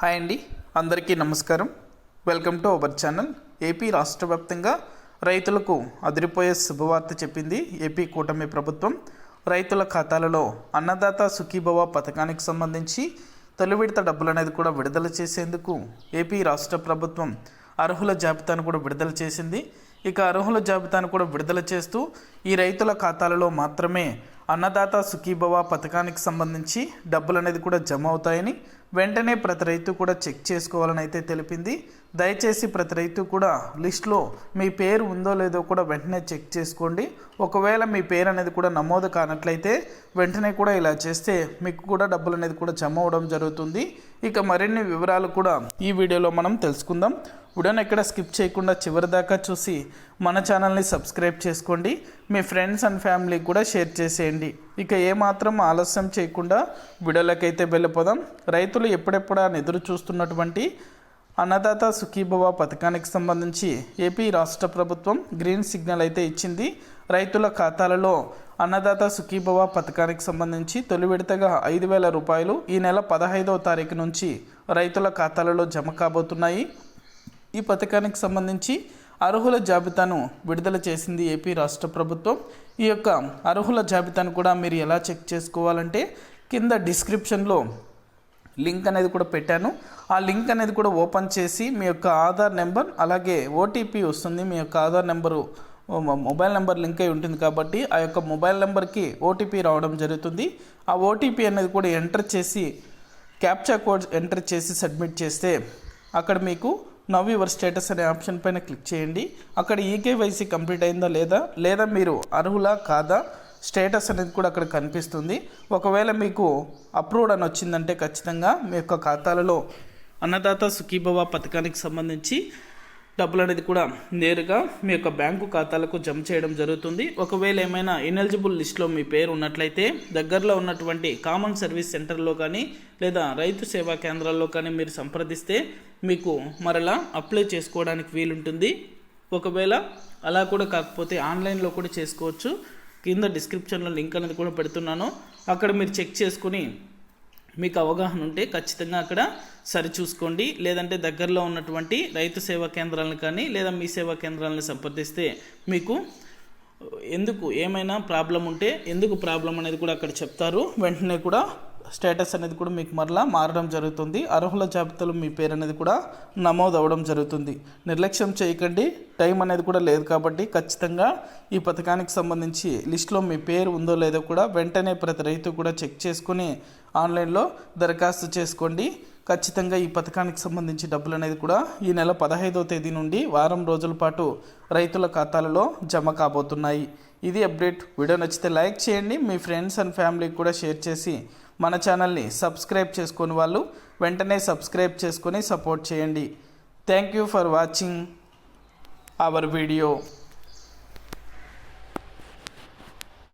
Hi అండి అందరికీ నమస్కారం. Welcome to our channel. AP రాష్ట్ర వ్యాప్తంగా రైతులకు అదిరిపోయే శుభవార్త చెప్పింది ఏపీ కూటమి ప్రభుత్వం. రైతుల ఖాతాలలో అన్నదాత సుఖీభవ పథకానికి సంబంధించి తొలి విడత డబ్బులు అనేది కూడా విడుదల చేసేందుకు ఏపీ రాష్ట్ర ప్రభుత్వం అర్హుల జాబితాను కూడా విడుదల చేసింది. ఇక అర్హుల జాబితాను కూడా విడుదల చేస్తూ ఈ రైతుల ఖాతాలలో మాత్రమే అన్నదాత సుఖీభవ పథకానికి సంబంధించి డబ్బులు అనేది కూడా జమ అవుతాయని వెంటనే ప్రతి రైతు కూడా చెక్ చేసుకోవాలని అయితే తెలిపింది. దయచేసి ప్రతి రైతు కూడా లిస్ట్లో మీ పేరు ఉందో లేదో కూడా వెంటనే చెక్ చేసుకోండి. ఒకవేళ మీ పేరు అనేది కూడా నమోదు కానట్లయితే వెంటనే కూడా ఇలా చేస్తే మీకు కూడా డబ్బులు అనేది కూడా జమ అవడం జరుగుతుంది. ఇక మరిన్ని వివరాలు కూడా ఈ వీడియోలో మనం తెలుసుకుందాం. వీడియోని ఎక్కడ స్కిప్ చేయకుండా చివరి దాకా చూసి మన ఛానల్ని సబ్స్క్రైబ్ చేసుకోండి. మీ ఫ్రెండ్స్ అండ్ ఫ్యామిలీకి కూడా షేర్ చేసేయండి. ఇక ఏమాత్రం ఆలస్యం చేయకుండా విడలకైతే వెళ్ళిపోదాం. రైతులు ఎప్పుడెప్పుడా ఎదురు చూస్తున్నటువంటి అన్నదాత సుఖీభవ పథకానికి సంబంధించి ఏపీ రాష్ట్ర ప్రభుత్వం గ్రీన్ సిగ్నల్ అయితే ఇచ్చింది. రైతుల ఖాతాలలో అన్నదాత సుఖీభవ పథకానికి సంబంధించి తొలి విడతగా ఐదు వేల రూపాయలు ఈ నెల పదహైదవ తారీఖు నుంచి రైతుల ఖాతాలలో జమ కాబోతున్నాయి. ఈ పథకానికి సంబంధించి అర్హుల జాబితాను విడుదల చేసింది ఏపీ రాష్ట్ర ప్రభుత్వం. ఈ యొక్క అర్హుల జాబితాను కూడా మీరు ఎలా చెక్ చేసుకోవాలంటే కింద డిస్క్రిప్షన్లో లింక్ అనేది కూడా పెట్టాను. ఆ లింక్ అనేది కూడా ఓపెన్ చేసి మీ యొక్క ఆధార్ నెంబర్ అలాగే ఓటీపీ వస్తుంది. మీ యొక్క Aadhaar number mobile number link అయి ఉంటుంది కాబట్టి ఆ యొక్క మొబైల్ నెంబర్కి ఓటీపీ రావడం జరుగుతుంది. ఆ ఓటీపీ అనేది కూడా ఎంటర్ చేసి క్యాప్చా కోడ్ ఎంటర్ చేసి సబ్మిట్ చేస్తే అక్కడ మీకు నవ్ యువర్ స్టేటస్ అనే ఆప్షన్ పైన క్లిక్ చేయండి. అక్కడ ఈకేవైసీ కంప్లీట్ అయిందా లేదా లేదా మీరు అర్హులా కాదా స్టేటస్ అనేది కూడా అక్కడ కనిపిస్తుంది. ఒకవేళ మీకు అప్రూవ్డ్ అని వచ్చిందంటే ఖచ్చితంగా మీ యొక్క ఖాతాలలో అన్నదాత సుఖీభవ పథకానికి సంబంధించి డబ్బులు అనేది కూడా నేరుగా మీ యొక్క బ్యాంకు ఖాతాలకు జమ చేయడం జరుగుతుంది. ఒకవేళ ఏమైనా ఇనెలిజిబుల్ లిస్ట్లో మీ పేరు ఉన్నట్లయితే దగ్గరలో ఉన్నటువంటి కామన్ సర్వీస్ సెంటర్లో కానీ లేదా రైతు సేవా కేంద్రాల్లో కానీ మీరు సంప్రదిస్తే మీకు మరలా అప్లై చేసుకోవడానికి వీలుంటుంది. ఒకవేళ అలా కూడా కాకపోతే ఆన్లైన్లో కూడా చేసుకోవచ్చు. కింద డిస్క్రిప్షన్లో లింక్ అనేది కూడా పెడుతున్నాను. అక్కడ మీరు చెక్ చేసుకుని మీకు అవగాహన ఉంటే ఖచ్చితంగా అక్కడ సరిచూసుకోండి. లేదంటే దగ్గరలో ఉన్నటువంటి రైతు సేవా కేంద్రాలను కానీ లేదా మీ సేవా కేంద్రాలను సంప్రదిస్తే మీకు ఎందుకు ఏమైనా ప్రాబ్లం ఉంటే ఎందుకు ప్రాబ్లం అనేది కూడా అక్కడ చెప్తారు. వెంటనే కూడా స్టేటస్ అనేది కూడా మీకు మరలా మారడం జరుగుతుంది. అర్హుల జాబితాలో మీ పేరు అనేది కూడా నమోదు అవ్వడం జరుగుతుంది. నిర్లక్ష్యం చేయకండి. టైం అనేది కూడా లేదు కాబట్టి ఖచ్చితంగా ఈ పథకానికి సంబంధించి లిస్ట్లో మీ పేరు ఉందో లేదో కూడా వెంటనే ప్రతి రైతు కూడా చెక్ చేసుకుని ఆన్లైన్లో దరఖాస్తు చేసుకోండి. ఖచ్చితంగా ఈ పథకానికి సంబంధించి డబ్బులు అనేది కూడా ఈ నెల పదహైదవ తేదీ నుండి వారం రోజుల పాటు రైతుల ఖాతాలలో జమ కాబోతున్నాయి. ఇది అప్డేట్. వీడియో నచ్చితే లైక్ చేయండి. మీ ఫ్రెండ్స్ అండ్ ఫ్యామిలీకి కూడా షేర్ చేసి మన ఛానల్ని సబ్స్క్రైబ్ చేసుకుని వాళ్ళు వెంటనే సబ్స్క్రైబ్ చేసుకొని సపోర్ట్ చేయండి. Thank you for watching our video.